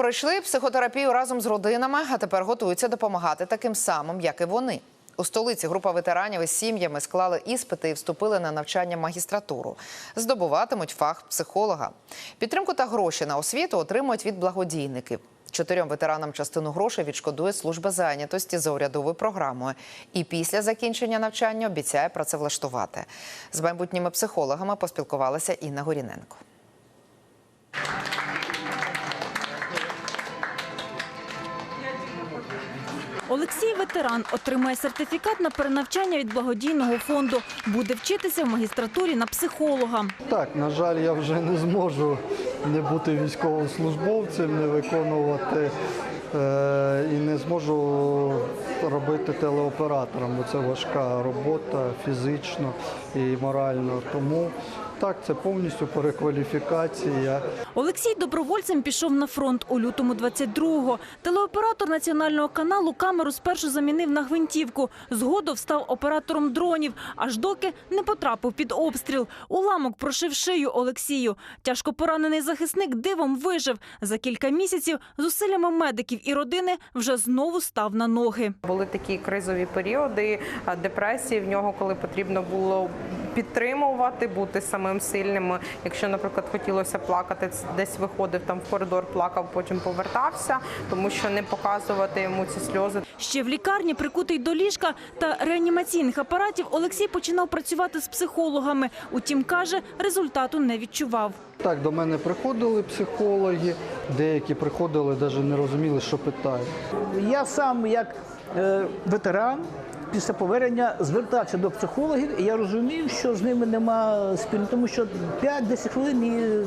Пройшли психотерапію разом з родинами, а тепер готуються допомагати таким самим, як і вони. У столиці група ветеранів із сім'ями склали іспити і вступили на навчання магістратуру. Здобуватимуть фах психолога. Підтримку та гроші на освіту отримують від благодійників. Чотирьом ветеранам частину грошей відшкодує служба зайнятості за урядовою програмою. І після закінчення навчання обіцяє працевлаштувати. З майбутніми психологами поспілкувалася Інна Горіненко. Олексій ветеран отримає сертифікат на перенавчання від благодійного фонду. Буде вчитися в магістратурі на психолога. Так, на жаль, я вже не зможу не бути військовослужбовцем, не виконувати е, і не зможу робити телеоператором, бо це важка робота фізично і морально. Тому так, це повністю перекваліфікація. Олексій добровольцем пішов на фронт у лютому 22-го. Телеоператор національного каналу камеру спершу замінив на гвинтівку. Згодом став оператором дронів, аж доки не потрапив під обстріл. Уламок прошив шию Олексію. Тяжко поранений захисник дивом вижив. За кілька місяців зусиллями медиків і родини вже знову став на ноги. Були такі кризові періоди а, депресії в нього, коли потрібно було підтримувати, бути самим сильним. Якщо, наприклад, хотілося плакати, десь виходив там в коридор, плакав, потім повертався, тому що не показувати йому ці сльози. Ще в лікарні, прикутий до ліжка та реанімаційних апаратів, Олексій починав працювати з психологами. Утім, каже, результату не відчував. Так, до мене приходили психологи, деякі приходили, навіть не розуміли, що питають. Я сам, як е, ветеран, після повернення звертався до психологів, і я розумів, що з ними нема спільно, тому що 5-10 хвилин і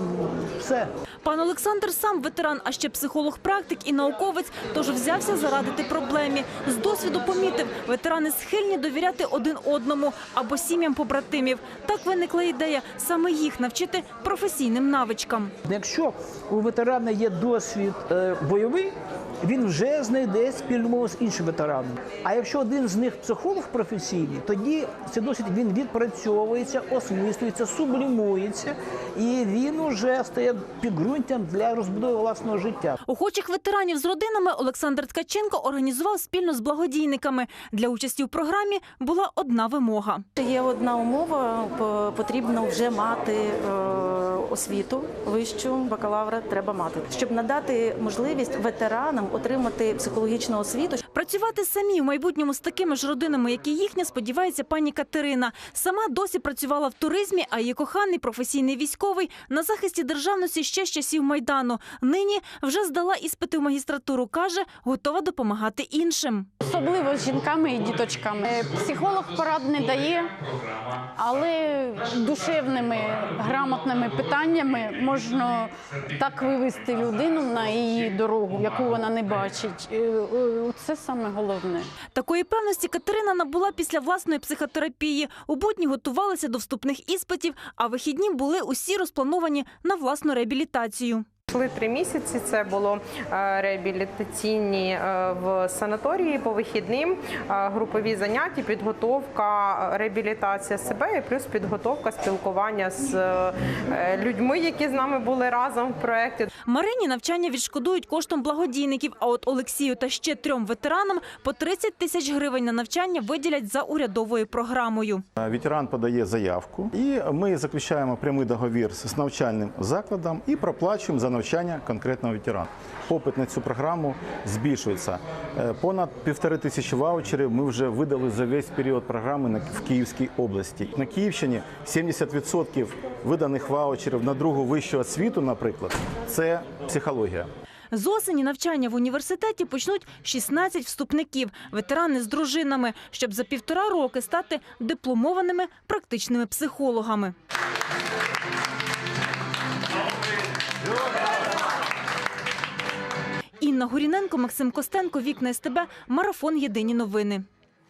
все. Пан Олександр сам ветеран, а ще психолог-практик і науковець, тож взявся зарадити проблемі. З досвіду помітив, ветерани схильні довіряти один одному або сім'ям побратимів. Так виникла ідея саме їх навчити професійним навичкам. Якщо у ветерана є досвід е, бойовий, він вже знайде спільну мову з іншим ветераном. А якщо один з них психолог професійний, тоді цей досвід він відпрацьовується, осмислюється, сублімується, і він уже стає підґрунтям для розбудови власного життя. Охочих ветеранів з родинами Олександр Ткаченко організував спільно з благодійниками. Для участі в програмі була одна вимога. Є одна умова, потрібно вже мати е, освіту вищу, бакалавра треба мати, щоб надати можливість ветеранам отримати психологічну освіту. Працювати самі в майбутньому з такими ж родинами, як і їхня, сподівається пані Катерина. Сама досі працювала в туризмі, а її коханий професійний військовий на захисті державності ще з часів майдану. Нині вже здала іспити в магістратуру. каже, готова допомагати іншим. Особливо з жінками і діточками. Е, Психолог порад не дає, але душевними грамотними питаннями можна так вивести людину на її дорогу, яку вона не бачить. Е, Це саме головне. Такої певності Катерина набула після власної психотерапії. У будні готувалася до вступних іспитів, а вихідні були усі розплановані на власну реабілітацію. Йшли три місяці. Це було е, реабілітаційні е, в санаторії по вихідним, е, групові заняття, підготовка, реабілітація себе і плюс підготовка спілкування з людьми, які з нами були разом в проєкті. Марині навчання відшкодують коштом благодійників, а от Олексію та ще трьом ветеранам по 30 тисяч гривень на навчання виділять за урядовою програмою. Ветеран подає заявку, і ми заключаємо прямий договір з навчальним закладом і проплачуємо за навчання конкретного ветерана. Попит на цю програму збільшується. Е, Понад півтори тисячі ваучерів ми вже видали за весь період програми в Київській області. На Київщині 70% виданих ваучерів на другу вищу освіту, наприклад, це психологія. З осені навчання в університеті почнуть 16 вступників, ветерани з дружинами, щоб за півтора роки стати дипломованими практичними психологами. Інна Горіненко, Максим Костенко, Вікна СТБ, Марафон Єдині новини.